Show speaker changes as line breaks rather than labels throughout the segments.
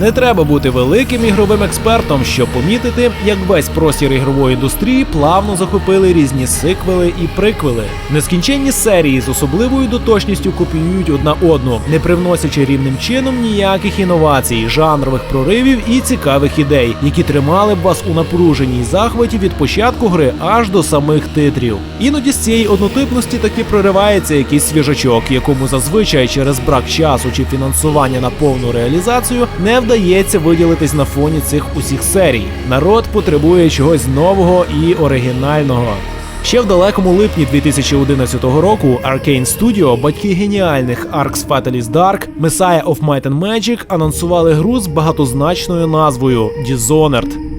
Не треба бути великим ігровим експертом, щоб помітити, як весь простір ігрової індустрії плавно захопили різні сиквели і приквели. Нескінченні серії з особливою доточністю копіюють одна одну, не привносячи рівним чином ніяких інновацій, жанрових проривів і цікавих ідей, які тримали б вас у напруженій захваті від початку гри аж до самих титрів. Іноді з цієї однотипності таки проривається якийсь свіжачок, якому зазвичай через брак часу чи фінансування на повну реалізацію не вдається виділитись на фоні цих усіх серій. Народ потребує чогось нового і оригінального. Ще в далекому липні 2011 року Arkane Studio, батьки геніальних Arx Fatalis Dark, Messiah of Might and Magic анонсували гру з багатозначною назвою Dishonored.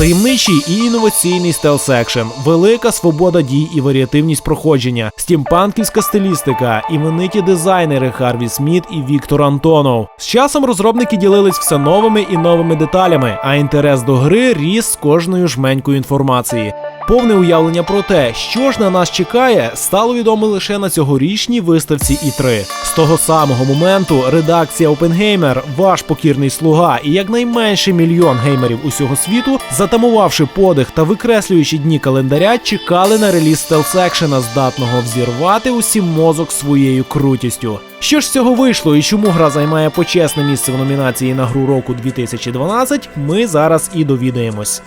Таємничий і інноваційний стелс екшен, велика свобода дій і варіативність проходження, стімпанківська стилістика, імениті дизайнери Харві Сміт і Віктор Антонов. З часом розробники ділились все новими і новими деталями, а інтерес до гри ріс з кожною жменькою інформації. Повне уявлення про те, що ж на нас чекає, стало відомо лише на цьогорічній виставці І3. З того самого моменту редакція OpenGamer, ваш покірний слуга і якнайменше мільйон геймерів усього світу, затамувавши подих та викреслюючи дні календаря, чекали на реліз стелс-екшена, здатного взірвати усім мозок своєю крутістю. Що ж цього вийшло і чому гра займає почесне місце в номінації на гру року 2012, ми зараз і довідаємось.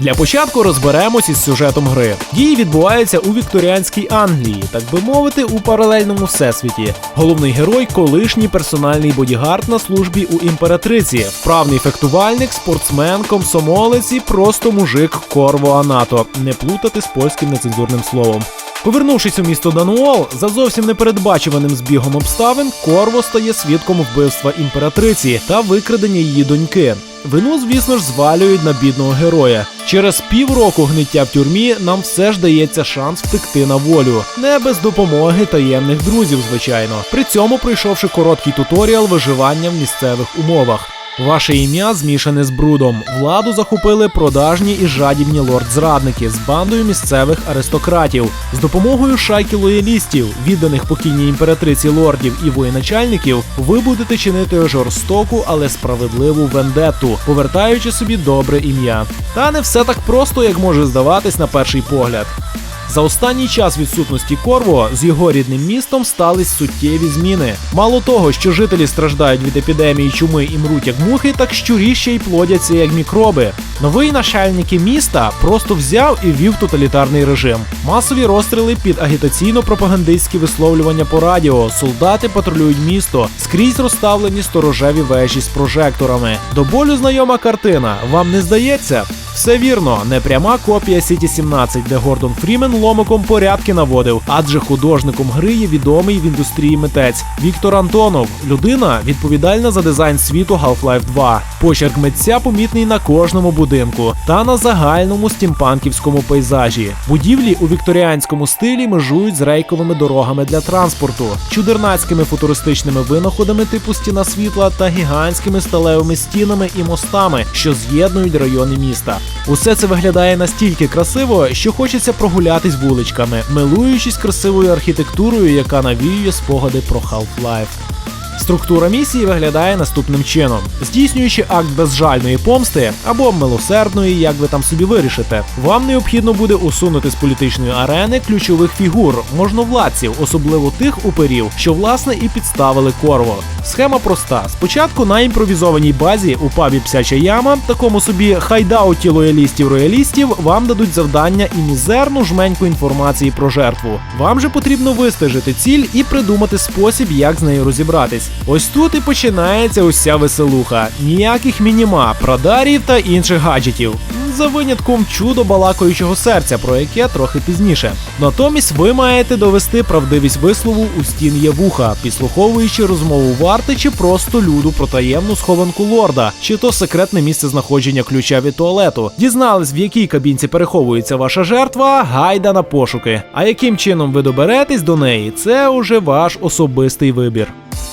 Для початку розберемось із сюжетом гри. Дії відбуваються у вікторіанській Англії, так би мовити, у паралельному всесвіті. Головний герой колишній персональний бодігард на службі у імператриці, вправний фехтувальник, спортсмен, комсомолець і просто мужик Корво Анато. Не плутати з польським нецензурним словом. Повернувшись у місто Дануол, за зовсім непередбачуваним збігом обставин, Корво стає свідком вбивства імператриці та викрадення її доньки. Вину, звісно ж, звалюють на бідного героя. Через півроку гниття в тюрмі нам все ж дається шанс втекти на волю, не без допомоги таємних друзів, звичайно. При цьому пройшовши короткий туторіал виживання в місцевих умовах. Ваше ім'я змішане з брудом. Владу захопили продажні і жадібні лорд-зрадники з бандою місцевих аристократів. З допомогою шайки лоялістів, відданих покійній імператриці лордів і воєначальників, ви будете чинити жорстоку, але справедливу вендетту, повертаючи собі добре ім'я. Та не все так просто, як може здаватись на перший погляд. За останній час відсутності Корво з його рідним містом стались суттєві зміни. Мало того, що жителі страждають від епідемії чуми і мруть як мухи, так щурі ще й плодяться як мікроби. Новий начальник міста просто взяв і ввів тоталітарний режим. Масові розстріли під агітаційно-пропагандистські висловлювання по радіо. Солдати патрулюють місто, скрізь розставлені сторожеві вежі з прожекторами. До болю знайома картина. Вам не здається? Все вірно, не пряма копія City 17, де Гордон Фрімен ломиком порядки наводив, адже художником гри є відомий в індустрії митець Віктор Антонов, людина відповідальна за дизайн світу Half-Life 2. Почерк митця помітний на кожному будинку та на загальному стімпанківському пейзажі. Будівлі у вікторіанському стилі межують з рейковими дорогами для транспорту, чудернацькими футуристичними винаходами типу стіна світла та гігантськими сталевими стінами і мостами, що з'єднують райони міста. Усе це виглядає настільки красиво, що хочеться прогулятись вуличками, милуючись красивою архітектурою, яка навіює спогади про Half-Life. Структура місії виглядає наступним чином: здійснюючи акт безжальної помсти або милосердної, як ви там собі вирішите, вам необхідно буде усунути з політичної арени ключових фігур, можновладців, особливо тих уперів, що власне і підставили Корво. Схема проста: спочатку на імпровізованій базі у пабі Псяча яма, такому собі хайдауті лоялістів-роялістів, вам дадуть завдання і мізерну жменьку інформації про жертву. Вам же потрібно вистежити ціль і придумати спосіб, як з нею розібратись. Ось тут і починається уся веселуха. Ніяких мінімап, радарів та інших гаджетів. За винятком чудо балакаючого серця, про яке трохи пізніше. Натомість ви маєте довести правдивість вислову у стін є вуха, підслуховуючи розмову варти чи просто люду про таємну схованку лорда, чи то секретне місце знаходження ключа від туалету. Дізнались, в якій кабінці переховується ваша жертва, гайда на пошуки. А яким чином ви доберетесь до неї, це уже ваш особистий вибір.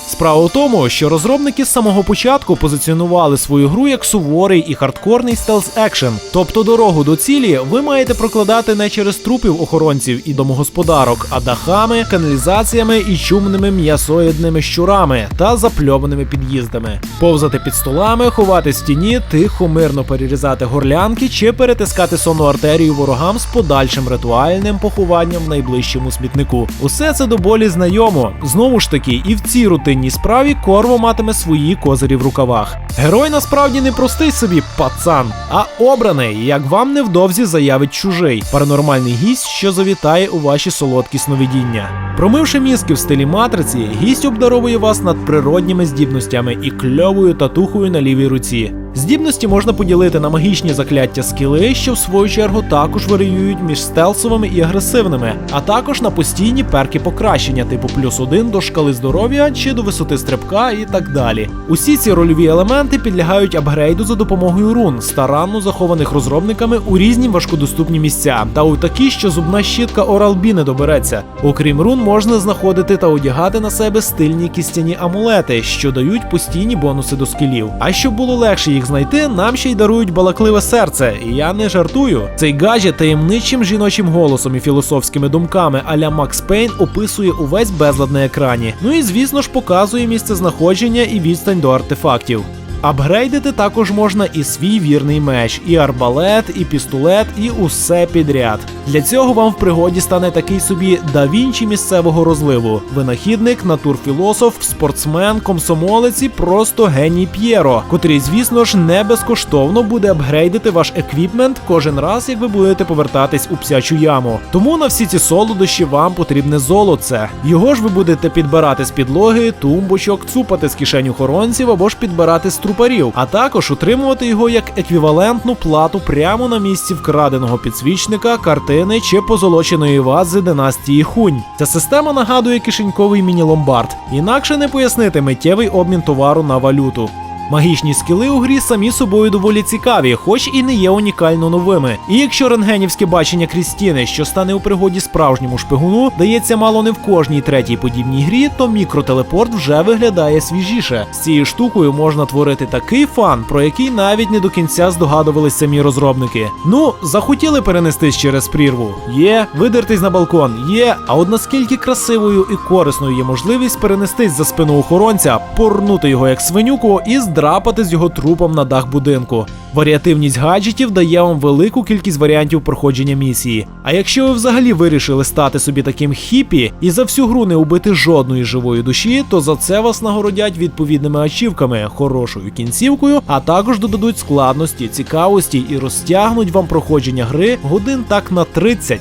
Справа в тому, що розробники з самого початку позиціонували свою гру як суворий і хардкорний стелс екшен. Тобто дорогу до цілі ви маєте прокладати не через трупів охоронців і домогосподарок, а дахами, каналізаціями і чумними м'ясоїдними щурами та запльованими під'їздами. Повзати під столами, ховати стіні, тихо мирно перерізати горлянки чи перетискати сонну артерію ворогам з подальшим ритуальним похованням в найближчому смітнику. Усе це до болі знайомо. Знову ж таки, і в цій рутинній справі Корво матиме свої козирі в рукавах. Герой насправді не простий собі пацан, а обраний, як вам невдовзі заявить чужий паранормальний гість, що завітає у ваші солодкі сновидіння. Промивши мізки в стилі матриці, гість обдаровує вас надприродніми здібностями і кльовою татухою на лівій руці. Здібності можна поділити на магічні закляття скіли, що в свою чергу також варіюють між стелсовими і агресивними, а також на постійні перки покращення, типу плюс один до шкали здоров'я чи до висоти стрибка і так далі. Усі ці рольові елементи підлягають апгрейду за допомогою рун, старанно захованих розробниками у різні важкодоступні місця, та у такі, що зубна щітка Oral-B не добереться. Окрім рун, можна знаходити та одягати на себе стильні кістяні амулети, що дають постійні бонуси до скілів. А щоб було легше їх знайти, нам ще й дарують балакливе серце, і я не жартую. Цей гаджет таємничим жіночим голосом і філософськими думками аля Макс Пейн описує увесь безлад на екрані. Ну і звісно ж показує місце знаходження і відстань до артефактів. Апгрейдити також можна і свій вірний меч, і арбалет, і пістолет, і усе підряд. Для цього вам в пригоді стане такий собі да Вінчі місцевого розливу: винахідник, натурфілософ, спортсмен, комсомолець і просто геній П'єро, котрий, звісно ж, не безкоштовно буде апгрейдити ваш еквіпмент кожен раз, як ви будете повертатись у псячу яму. Тому на всі ці солодощі вам потрібне золоце. Його ж ви будете підбирати з підлоги, тумбочок, цупати з кишень охоронців або ж підбирати з трупарів, а також утримувати його як еквівалентну плату прямо на місці вкраденого підсвічника, картини чи позолоченої вази династії Хунь. Ця система нагадує кишеньковий міні-ломбард, інакше не пояснити миттєвий обмін товару на валюту. Магічні скіли у грі самі собою доволі цікаві, хоч і не є унікально новими. І якщо рентгенівське бачення Крістіни, що стане у пригоді справжньому шпигуну, дається мало не в кожній третій подібній грі, то мікротелепорт вже виглядає свіжіше. З цією штукою можна творити такий фан, про який навіть не до кінця здогадувались самі розробники. Ну, захотіли перенестись через прірву. Є, видертись на балкон, є. А от наскільки красивою і корисною є можливість перенестись за спину охоронця, порнути його як свинюку і здрапати з його трупом на дах будинку. Варіативність гаджетів дає вам велику кількість варіантів проходження місії. А якщо ви взагалі вирішили стати собі таким хіпі і за всю гру не убити жодної живої душі, то за це вас нагородять відповідними ачівками, хорошою кінцівкою, а також додадуть складності, цікавості і розтягнуть вам проходження гри годин так на 30.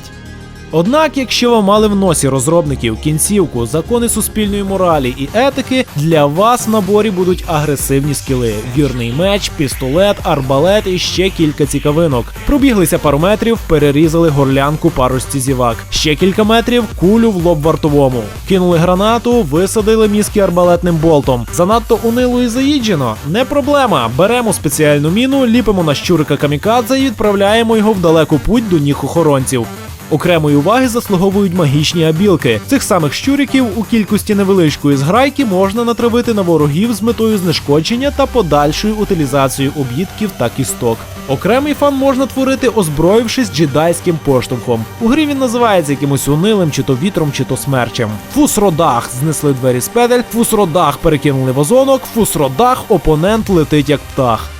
Однак, якщо ви мали в носі розробників кінцівку, закони суспільної моралі і етики, для вас в наборі будуть агресивні скіли: вірний меч, пістолет, арбалет і ще кілька цікавинок. Пробіглися пару метрів, перерізали горлянку парості зівак. Ще кілька метрів кулю в лоб вартовому. Кинули гранату, висадили мізки арбалетним болтом. Занадто унило і заїджено. Не проблема. Беремо спеціальну міну, ліпимо на щурика камікадзе і відправляємо його в далеку путь до ніг охоронців. Окремої уваги заслуговують магічні абілки. Цих самих щуриків у кількості невеличкої зграйки можна натравити на ворогів з метою знешкодження та подальшої утилізації об'їдків та кісток. Окремий фан можна творити, озброївшись джедайським поштовхом. У грі він називається якимось унилим, чи то вітром, чи то смерчем. Фусродах знесли двері з педель, фусродах перекинули вазонок, фусродах опонент летить як птах.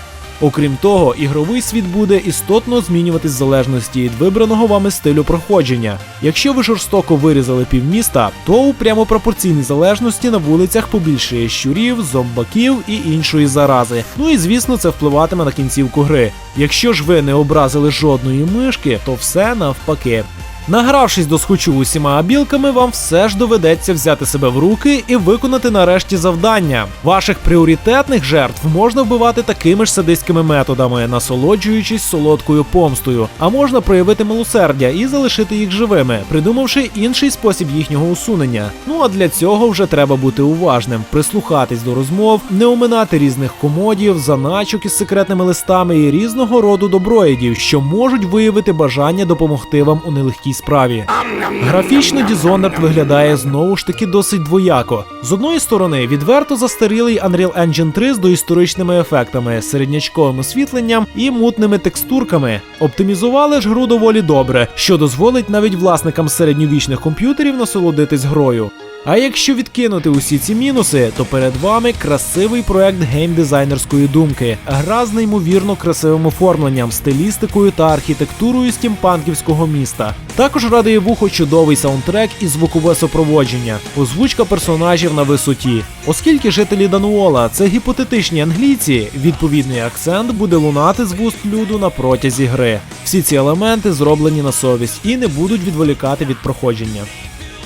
Окрім того, ігровий світ буде істотно змінюватись в залежності від вибраного вами стилю проходження. Якщо ви жорстоко вирізали півміста, то у прямо пропорційній залежності на вулицях побільшає щурів, зомбаків і іншої зарази. Ну і звісно, це впливатиме на кінцівку гри. Якщо ж ви не образили жодної мишки, то все навпаки. Награвшись до схочу усіма абілками, вам все ж доведеться взяти себе в руки і виконати нарешті завдання. Ваших пріоритетних жертв можна вбивати такими ж садистськими методами, насолоджуючись солодкою помстою, а можна проявити милосердя і залишити їх живими, придумавши інший спосіб їхнього усунення. Ну а для цього вже треба бути уважним, прислухатись до розмов, не оминати різних комодів, заначок із секретними листами і різного роду доброїдів, що можуть виявити бажання допомогти вам у нелегкій справі. Графічно Dishonored виглядає знову ж таки досить двояко. З одної сторони, відверто застарілий Unreal Engine 3 з доісторичними ефектами, середнячковим освітленням і мутними текстурками. Оптимізували ж гру доволі добре, що дозволить навіть власникам середньовічних комп'ютерів насолодитись грою. А якщо відкинути усі ці мінуси, то перед вами красивий проект геймдизайнерської думки, гра з неймовірно красивим оформленням, стилістикою та архітектурою стімпанківського міста. Також радує вухо чудовий саундтрек і звукове супроводження, озвучка персонажів на висоті. Оскільки жителі Дануола це гіпотетичні англійці, відповідний акцент буде лунати з вуст люду на протязі гри. Всі ці елементи зроблені на совість і не будуть відволікати від проходження.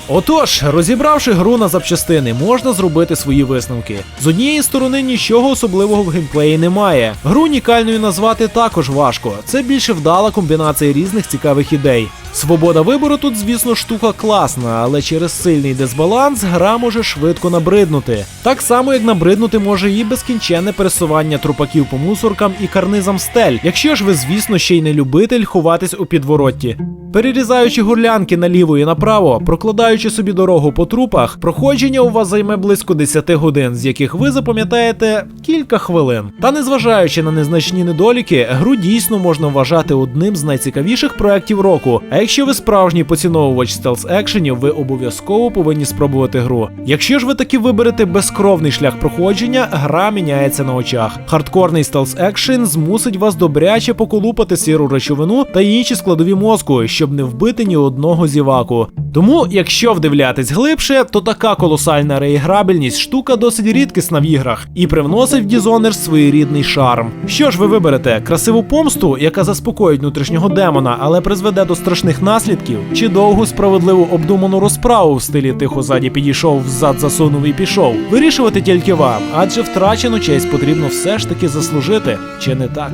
Отож, розібравши гру на запчастини, можна зробити свої висновки. З однієї сторони нічого особливого в геймплеї немає. Гру унікальною назвати також важко. Це більше вдала комбінація різних цікавих ідей. Свобода вибору тут, звісно, штука класна, але через сильний дисбаланс гра може швидко набриднути. Так само, як набриднути може і безкінченне пересування трупаків по мусоркам і карнизам стель, якщо ж ви, звісно, ще й не любитель ховатись у підворотті. Перерізаючи горлянки наліво і направо, прокладаючи собі дорогу по трупах, проходження у вас займе близько 10 годин, з яких ви запам'ятаєте кілька хвилин. Та незважаючи на незначні недоліки, гру дійсно можна вважати одним з найцікавіших проєктів року. А якщо ви справжній поціновувач стелс екшенів, ви обов'язково повинні спробувати гру. Якщо ж ви таки виберете безкровний шлях проходження, гра міняється на очах. Хардкорний стелс екшен змусить вас добряче поколупати сіру речовину та інші складові мозку, щоб не вбити ні одного зіваку. Тому, якщо вдивлятись глибше, то така колосальна реіграбельність штука досить рідкісна в іграх і привносить в Dishonored своєрідний шарм. Що ж ви виберете? Красиву помсту, яка заспокоїть внутрішнього демона, але призведе до страшних наслідків, чи довгу справедливу обдуману розправу в стилі тихо ззаді підійшов, взад засунув і пішов. Вирішувати тільки вам, адже втрачену честь потрібно все ж таки заслужити, чи не так?